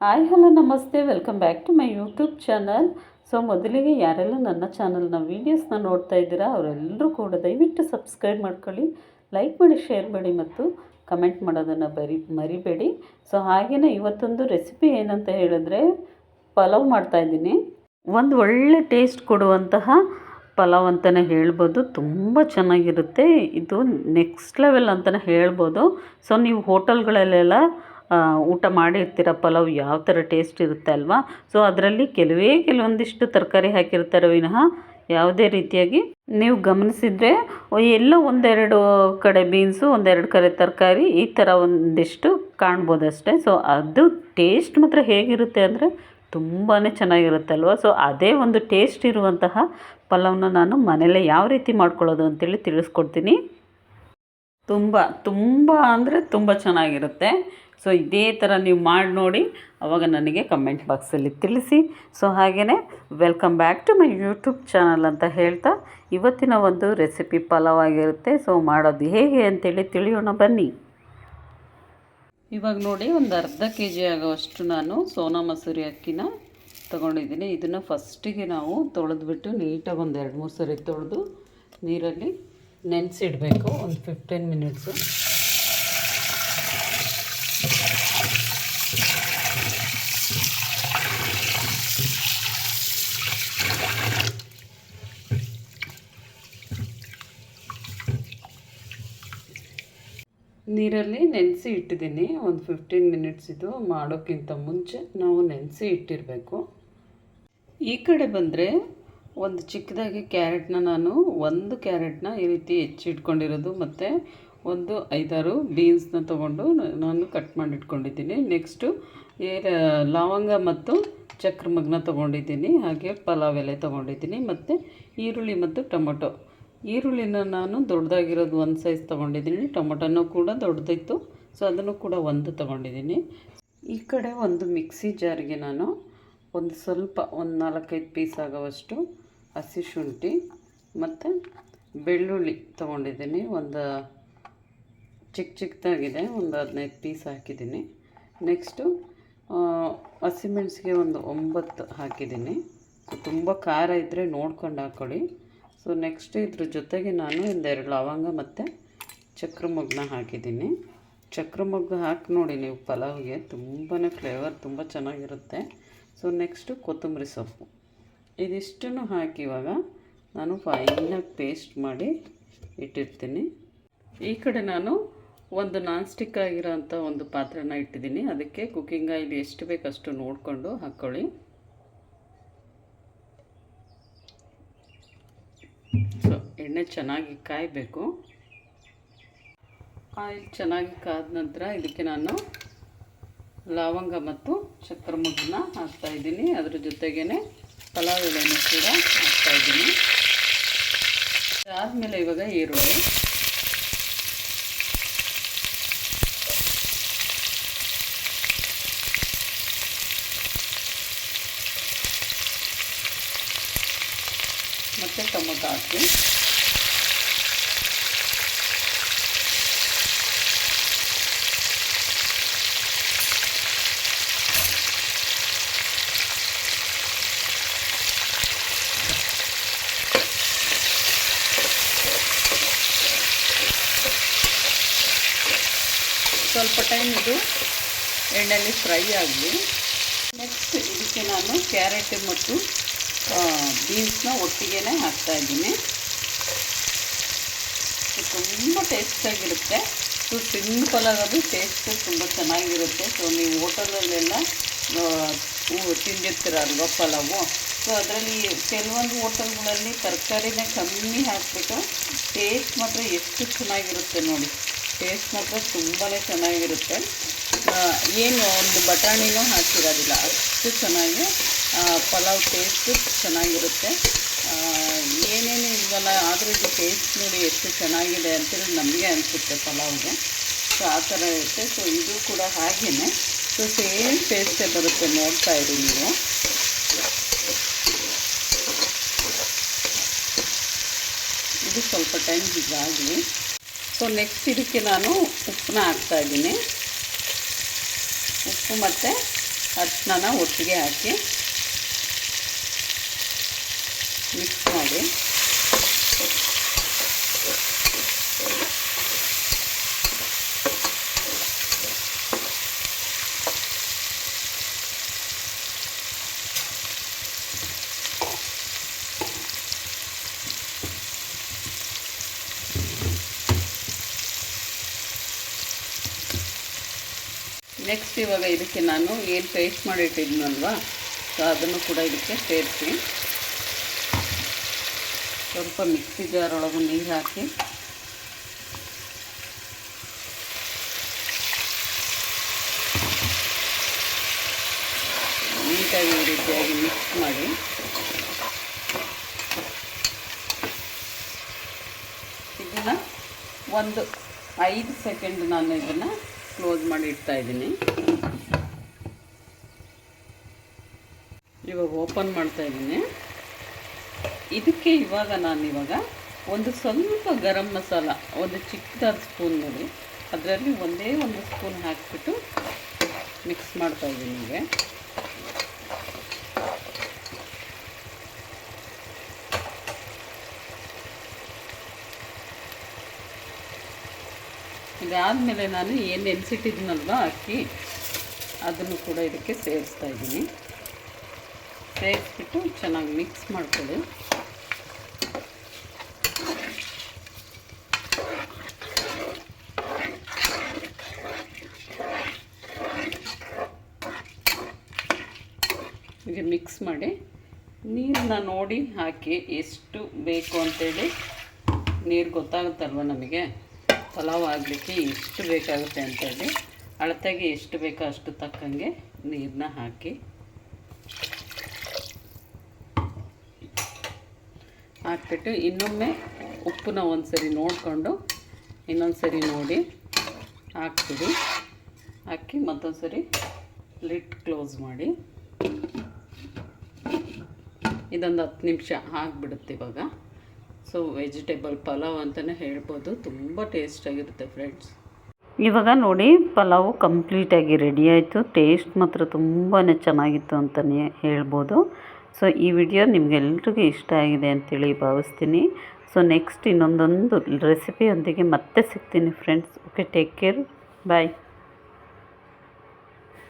Hi, hello, namaste. Welcome back to my YouTube channel so ಮೊದಲಿಗೆ ಯಾರೆಲ್ಲ ನನ್ನ ಚಾನಲ್ನ ವೀಡಿಯೋಸ್ನ ನೋಡ್ತಾ ಇದ್ದೀರಾ, ಅವರೆಲ್ಲರೂ ಕೂಡ ದಯವಿಟ್ಟು ಸಬ್ಸ್ಕ್ರೈಬ್ ಮಾಡ್ಕೊಳ್ಳಿ ಲೈಕ್ ಮಾಡಿ ಶೇರ್ ಮಾಡಿ ಮತ್ತು ಕಮೆಂಟ್ ಮಾಡೋದನ್ನು ಬರಿ, ಮರಿಬೇಡಿ. ಸೊ ಹಾಗೆಯೇ ಇವತ್ತೊಂದು ರೆಸಿಪಿ ಏನಂತ ಹೇಳಿದ್ರೆ, ಪಲಾವ್ ಮಾಡ್ತಾ ಇದ್ದೀನಿ. ಒಂದು ಒಳ್ಳೆ ಟೇಸ್ಟ್ ಕೊಡುವಂತಹ ಪಲಾವ್ ಅಂತಲೇ ಹೇಳ್ಬೋದು. ತುಂಬ ಚೆನ್ನಾಗಿರುತ್ತೆ. ಇದು ನೆಕ್ಸ್ಟ್ ಲೆವೆಲ್ ಅಂತಲೇ ಹೇಳ್ಬೋದು. ಸೊ ನೀವು ಹೋಟೆಲ್ಗಳಲ್ಲೆಲ್ಲ ಊಟ ಮಾಡಿರ್ತೀರ ಪಲಾವ್ ಯಾವ ಥರ ಟೇಸ್ಟ್ ಇರುತ್ತೆ ಅಲ್ವಾ? ಸೊ ಅದರಲ್ಲಿ ಕೆಲವೇ ಕೆಲವೊಂದಿಷ್ಟು ತರಕಾರಿ ಹಾಕಿರ್ತಾರೆ ವಿನಃ. ಯಾವುದೇ ರೀತಿಯಾಗಿ ನೀವು ಗಮನಿಸಿದರೆ ಎಲ್ಲ ಒಂದೆರಡು ಕಡೆ ಬೀನ್ಸು ಒಂದೆರಡು ಕಡೆ ತರಕಾರಿ ಈ ಥರ ಒಂದಿಷ್ಟು ಕಾಣ್ಬೋದು ಅಷ್ಟೇ. ಸೊ ಅದು ಟೇಸ್ಟ್ ಮಾತ್ರ ಹೇಗಿರುತ್ತೆ ಅಂದರೆ ತುಂಬಾ ಚೆನ್ನಾಗಿರುತ್ತಲ್ವ ಸೊ ಅದೇ ಒಂದು ಟೇಸ್ಟ್ ಇರುವಂತಹ ಪಲಾವ್ನ ನಾನು ಮನೇಲೇ ಯಾವ ರೀತಿ ಮಾಡ್ಕೊಳ್ಳೋದು ಅಂತೇಳಿ ತಿಳಿಸ್ಕೊಡ್ತೀನಿ. ತುಂಬ ತುಂಬ ಅಂದರೆ ತುಂಬ ಚೆನ್ನಾಗಿರುತ್ತೆ. ಸೊ ಇದೇ ಥರ ನೀವು ಮಾಡಿ ನೋಡಿ, ಅವಾಗ ನನಗೆ ಕಮೆಂಟ್ ಬಾಕ್ಸಲ್ಲಿ ತಿಳಿಸಿ. ಸೊ ಹಾಗೆಯೇ welcome back to my YouTube channel ಅಂತ ಹೇಳ್ತಾ, ಇವತ್ತಿನ ಒಂದು ರೆಸಿಪಿ ಪಲಾವ್ ಆಗಿರುತ್ತೆ ಸೊ ಮಾಡೋದು ಹೇಗೆ ಅಂತೇಳಿ ತಿಳಿಯೋಣ ಬನ್ನಿ. ಇವಾಗ ನೋಡಿ, ಒಂದು ಅರ್ಧ ಕೆ ಜಿ ಆಗೋವಷ್ಟು ನಾನು ಸೋನಾ ಮಸೂರಿ ಅಕ್ಕಿನ ತೊಗೊಂಡಿದ್ದೀನಿ. ಇದನ್ನು ಫಸ್ಟಿಗೆ ನಾವು ತೊಳೆದ್ಬಿಟ್ಟು ನೀಟಾಗಿ ಒಂದು ಎರಡು ಮೂರು ಸರಿ ತೊಳೆದು ನೀರಲ್ಲಿ ನೆನೆಸಿಡಬೇಕು, ಒಂದು ಫಿಫ್ಟೀನ್ ಮಿನಿಟ್ಸು ನೀರಲ್ಲಿ ನೆನೆಸಿ ಇಟ್ಟಿದ್ದೀನಿ. ಒಂದು ಫಿಫ್ಟೀನ್ ಮಿನಿಟ್ಸ್ ಇದು ಮಾಡೋಕ್ಕಿಂತ ಮುಂಚೆ ನಾವು ನೆನೆಸಿ ಇಟ್ಟಿರಬೇಕು. ಈ ಕಡೆ ಬಂದರೆ ಒಂದು ಚಿಕ್ಕದಾಗಿ ಕ್ಯಾರೆಟ್ನ ನಾನು ಒಂದು ಕ್ಯಾರೆಟ್ನ ಈ ರೀತಿ ಹೆಚ್ಚಿಟ್ಕೊಂಡಿರೋದು ಮತ್ತು ಒಂದು ಐದಾರು ಬೀನ್ಸ್ನ ತೊಗೊಂಡು ನಾನು ಕಟ್ ಮಾಡಿಟ್ಕೊಂಡಿದ್ದೀನಿ ನೆಕ್ಸ್ಟು ಏ ಲವಂಗ ಮತ್ತು ಚಕ್ರಮಗ್ನ ತೊಗೊಂಡಿದ್ದೀನಿ. ಹಾಗೆ ಪಲಾವ್ ಎಲೆ ತೊಗೊಂಡಿದ್ದೀನಿ. ಮತ್ತು ಈರುಳ್ಳಿ ಮತ್ತು ಟೊಮೊಟೊ. ಈರುಳ್ಳಿನ ನಾನು ದೊಡ್ಡದಾಗಿರೋದು ಒಂದು ಸೈಜ್ ತೊಗೊಂಡಿದ್ದೀನಿ, ಟೊಮೊಟೊನೂ ಕೂಡ ದೊಡ್ಡದಿತ್ತು ಸೊ ಅದನ್ನು ಕೂಡ ಒಂದು ತೊಗೊಂಡಿದ್ದೀನಿ. ಈ ಕಡೆ ಒಂದು ಮಿಕ್ಸಿ ಜಾರಿಗೆ ನಾನು ಒಂದು ಸ್ವಲ್ಪ, ಒಂದು ನಾಲ್ಕೈದು ಪೀಸ್ ಆಗೋವಷ್ಟು ಹಸಿ ಶುಂಠಿ ಮತ್ತು ಬೆಳ್ಳುಳ್ಳಿ ತೊಗೊಂಡಿದ್ದೀನಿ. ಒಂದು ಚಿಕ್ಕ ಚಿಕ್ಕದಾಗಿದೆ ಒಂದು ಹದಿನೈದು ಪೀಸ್ ಹಾಕಿದ್ದೀನಿ. ನೆಕ್ಸ್ಟು ಹಸಿಮೆಣ್ಸಿಗೆ ಒಂದು ಒಂಬತ್ತು ಹಾಕಿದ್ದೀನಿ. ತುಂಬ ಖಾರ ಇದ್ದರೆ ನೋಡ್ಕೊಂಡು ಹಾಕ್ಕೊಳ್ಳಿ ಸೊ ನೆಕ್ಸ್ಟ್ ಇದ್ರ ಜೊತೆಗೆ ನಾನು ಒಂದೆರಡು ಲವಂಗ ಮತ್ತು ಚಕ್ರ ಮೊಗ್ಗನ್ನ ಹಾಕಿದ್ದೀನಿ. ಚಕ್ರ ಮೊಗ್ಗು ಹಾಕಿ ನೋಡಿ ನೀವು ಪಲಾವ್ಗೆ ತುಂಬಾ ಫ್ಲೇವರ್ ತುಂಬ ಚೆನ್ನಾಗಿರುತ್ತೆ. ಸೊ ನೆಕ್ಸ್ಟು ಕೊತ್ತಂಬರಿ ಸೊಪ್ಪು. ಇದಿಷ್ಟನ್ನು ಹಾಕಿ ಇವಾಗ ನಾನು ಫೈನಾಗಿ ಪೇಸ್ಟ್ ಮಾಡಿ ಇಟ್ಟಿರ್ತೀನಿ. ಈ ಕಡೆ ನಾನು ಒಂದು ನಾನ್ ಸ್ಟಿಕ್ ಆಗಿರೋಂಥ ಒಂದು ಪಾತ್ರೆನ ಇಟ್ಟಿದ್ದೀನಿ. ಅದಕ್ಕೆ ಕುಕ್ಕಿಂಗ್ ಆಯಿಲ್ ಎಷ್ಟು ಬೇಕಷ್ಟು ನೋಡಿಕೊಂಡು ಹಾಕ್ಕೊಳ್ಳಿ ಸೊ, ಎಣ್ಣೆ ಚೆನ್ನಾಗಿ ಕಾಯಬೇಕು. ಆಯಿಲ್ ಚೆನ್ನಾಗಿ ಕಾದ ನಂತರ ಇದಕ್ಕೆ ನಾನು ಲವಂಗ ಮತ್ತು ಚಕ್ರ ಮುಗ್ಗನ್ನ ಹಾಕ್ತಾಯಿದ್ದೀನಿ ಅದ್ರ ಜೊತೆಗೇ ಪಲಾವ್ ಎಲೆಯನ್ನು ಕೂಡ ಹಾಕ್ತಾಯಿದ್ದೀನಿ ಆದಮೇಲೆ ಇವಾಗ ಈರುಳ್ಳಿ. ಮತ್ತು ಟೊಮೊಟೊ ಹಾಕಿ ಸ್ವಲ್ಪ ಟೈಮ್ ಇದು ಎಣ್ಣೆಯಲ್ಲಿ ಫ್ರೈ ಆಗಲಿ. ನೆಕ್ಸ್ಟ್ ಇದಕ್ಕೆ ನಾನು ಕ್ಯಾರೆಟ್ ಮತ್ತು ಬೀನ್ಸ್ನ ಒಟ್ಟಿಗೆ ಹಾಕ್ತಾಯಿದ್ದೀನಿ ತುಂಬ ಟೇಸ್ಟಾಗಿರುತ್ತೆ ಸೊ ಸಿಂಪಲ್ ಆಗೋದು, ಟೇಸ್ಟು ತುಂಬ ಚೆನ್ನಾಗಿರುತ್ತೆ. ಸೊ, ನೀವು ಹೋಟೆಲಲ್ಲೆಲ್ಲ ತಿಂದಿರ್ತೀರ ಅಲ್ವಾ, ಪಲಾವು? ಸೊ, ಅದರಲ್ಲಿ ಕೆಲವೊಂದು ಹೋಟೆಲ್ಗಳಲ್ಲಿ ತರಕಾರಿನೇ ಕಮ್ಮಿ ಹಾಕ್ಬಿಟ್ಟು ಟೇಸ್ಟ್ ಮಾತ್ರ ಎಷ್ಟು ಚೆನ್ನಾಗಿರುತ್ತೆ ನೋಡಿ. ಟೇಸ್ಟ್ ಮಾತ್ರ ತುಂಬಾ ಚೆನ್ನಾಗಿರುತ್ತೆ. ಏನು ಒಂದು ಬಟಾಣಿನೂ ಹಾಕಿರೋದಿಲ್ಲ, ಅಷ್ಟು ಚೆನ್ನಾಗಿ ಪಲಾವ್ ಟೇಸ್ಟು ಚೆನ್ನಾಗಿರುತ್ತೆ. ಏನೇನು ಇಲ್ವಲ್ಲ ಆದರೂ ಇದು ಟೇಸ್ಟ್ ನೋಡಿ ಎಷ್ಟು ಚೆನ್ನಾಗಿದೆ ಅಂತೇಳಿ ನಮಗೆ ಅನಿಸುತ್ತೆ ಪಲಾವ್ಗೆ. ಸೊ ಆ ಥರ ಇರುತ್ತೆ. ಸೊ ಇದು ಕೂಡ ಹಾಗೇ ಸೊ ಸೇಮ್ ಟೇಸ್ಟೇ ಬರುತ್ತೆ ನೋಡ್ತಾ ಇರಿ ನೀವು. ಇದು ಸ್ವಲ್ಪ ಟೈಮ್ ಇದಾಗಲಿ ಸೊ ನೆಕ್ಸ್ಟ್ ಇದಕ್ಕೆ ನಾನು ಉಪ್ಪನ್ನ ಹಾಕ್ತಾಯಿದ್ದೀನಿ ಉಪ್ಪು ಮತ್ತು ಅರಿಶಿನ ಒಟ್ಟಿಗೆ ಹಾಕಿ. ಮಿಕ್ಸ್ ಮಾಡಿ. ನೆಕ್ಸ್ಟ್ ಇವಾಗ ಇದಕ್ಕೆ ನಾನು ಏನು ಪೇಸ್ಟ್ ಮಾಡಿಟ್ಟಿದ್ನಲ್ವಾ? ಸೊ ಅದನ್ನು ಕೂಡ ಇದಕ್ಕೆ ಸೇರಿಸಿ. ಸ್ವಲ್ಪ ಮಿಕ್ಸಿ ಜಾರ್ ಒಳಗೆ ನೀರು ಹಾಕಿ. ನೀಟಾಗಿ ಈ ರೀತಿಯಾಗಿ ಮಿಕ್ಸ್ ಮಾಡಿ. ಇದನ್ನು ಒಂದು ಐದು ಸೆಕೆಂಡ್ ನಾನು ಇದನ್ನು ಕ್ಲೋಸ್ ಮಾಡಿ ಇಡ್ತಾ ಇದ್ದೀನಿ. ಇವಾಗ ಓಪನ್ ಮಾಡ್ತಾ ಇದ್ದೀನಿ. ಇದಕ್ಕೆ ಇವಾಗ ನಾನು ಇವಾಗ ಒಂದು ಸ್ವಲ್ಪ ಗರಂ ಮಸಾಲ, ಒಂದು ಚಿಕ್ಕದಾದ ಸ್ಪೂನ್ ನೋಡಿ. ಅದರಲ್ಲಿ ಒಂದೇ ಒಂದು ಸ್ಪೂನ್ ಹಾಕಿಬಿಟ್ಟು ಮಿಕ್ಸ್ ಮಾಡ್ತಾ ಇದ್ದೀನಿ ನಿಮಗೆ. ಇದಾದಮೇಲೆ ನಾನು ಏನು ನೆನೆಸಿಟ್ಟಿದ್ನಲ್ವ ಅಕ್ಕಿ, ಅದನ್ನು ಕೂಡ ಇದಕ್ಕೆ ಸೇರಿಸ್ತಾ ಇದ್ದೀನಿ. ಸೇರಿಸ್ಬಿಟ್ಟು ಚೆನ್ನಾಗಿ ಮಿಕ್ಸ್ ಮಾಡ್ಕೊಳ್ಳಿ. ಹೀಗೆ ಮಿಕ್ಸ್ ಮಾಡಿ ನೀರನ್ನ ನೋಡಿ ಹಾಕಿ ಎಷ್ಟು ಬೇಕು ಅಂತೇಳಿ ನೀರು ಗೊತ್ತಾಗುತ್ತಲ್ವ ನಮಗೆ? ಪಲಾವ್ ಆಗಲಿಕ್ಕೆ ಎಷ್ಟು ಬೇಕಾಗುತ್ತೆ ಅಂತೇಳಿ, ಅಳತೆಗೆ ಎಷ್ಟು ಬೇಕೋ ಅಷ್ಟು ತಕ್ಕಂಗೆ ನೀರನ್ನ ಹಾಕಿ. ಹಾಕ್ಬಿಟ್ಟು ಇನ್ನೊಮ್ಮೆ ಉಪ್ಪನ್ನ ಒಂದು ಸರಿ ನೋಡಿಕೊಂಡು ಇನ್ನೊಂದು ಸರಿ ನೋಡಿ ಹಾಕ್ತೀವಿ ಹಾಕಿ ಮತ್ತೊಂದು ಸರಿ ಲಿಟ್ ಕ್ಲೋಸ್ ಮಾಡಿ. ಇದೊಂದು ಹತ್ತು ನಿಮಿಷ ಆಗಿಬಿಡುತ್ತೆ ಇವಾಗ. ಸೊ ವೆಜಿಟೇಬಲ್ ಪಲಾವ್ ಅಂತಲೇ ಹೇಳ್ಬೋದು. ತುಂಬ ಟೇಸ್ಟಾಗಿರುತ್ತೆ ಫ್ರೆಂಡ್ಸ್ ಇವಾಗ ನೋಡಿ, ಪಲಾವು ಕಂಪ್ಲೀಟಾಗಿ ರೆಡಿ ಆಯಿತು. ಟೇಸ್ಟ್ ಮಾತ್ರ ತುಂಬಾ ಚೆನ್ನಾಗಿತ್ತು ಅಂತಲೇ ಹೇಳ್ಬೋದು. ಸೊ ಈ ವಿಡಿಯೋ ನಿಮಗೆಲ್ರಿಗೂ ಇಷ್ಟ ಆಗಿದೆ ಅಂತೇಳಿ ಭಾವಿಸ್ತೀನಿ. ಸೊ ನೆಕ್ಸ್ಟ್ ಇನ್ನೊಂದೊಂದು ರೆಸಿಪಿಯೊಂದಿಗೆ ಮತ್ತೆ ಸಿಗ್ತೀನಿ friends okay take care bye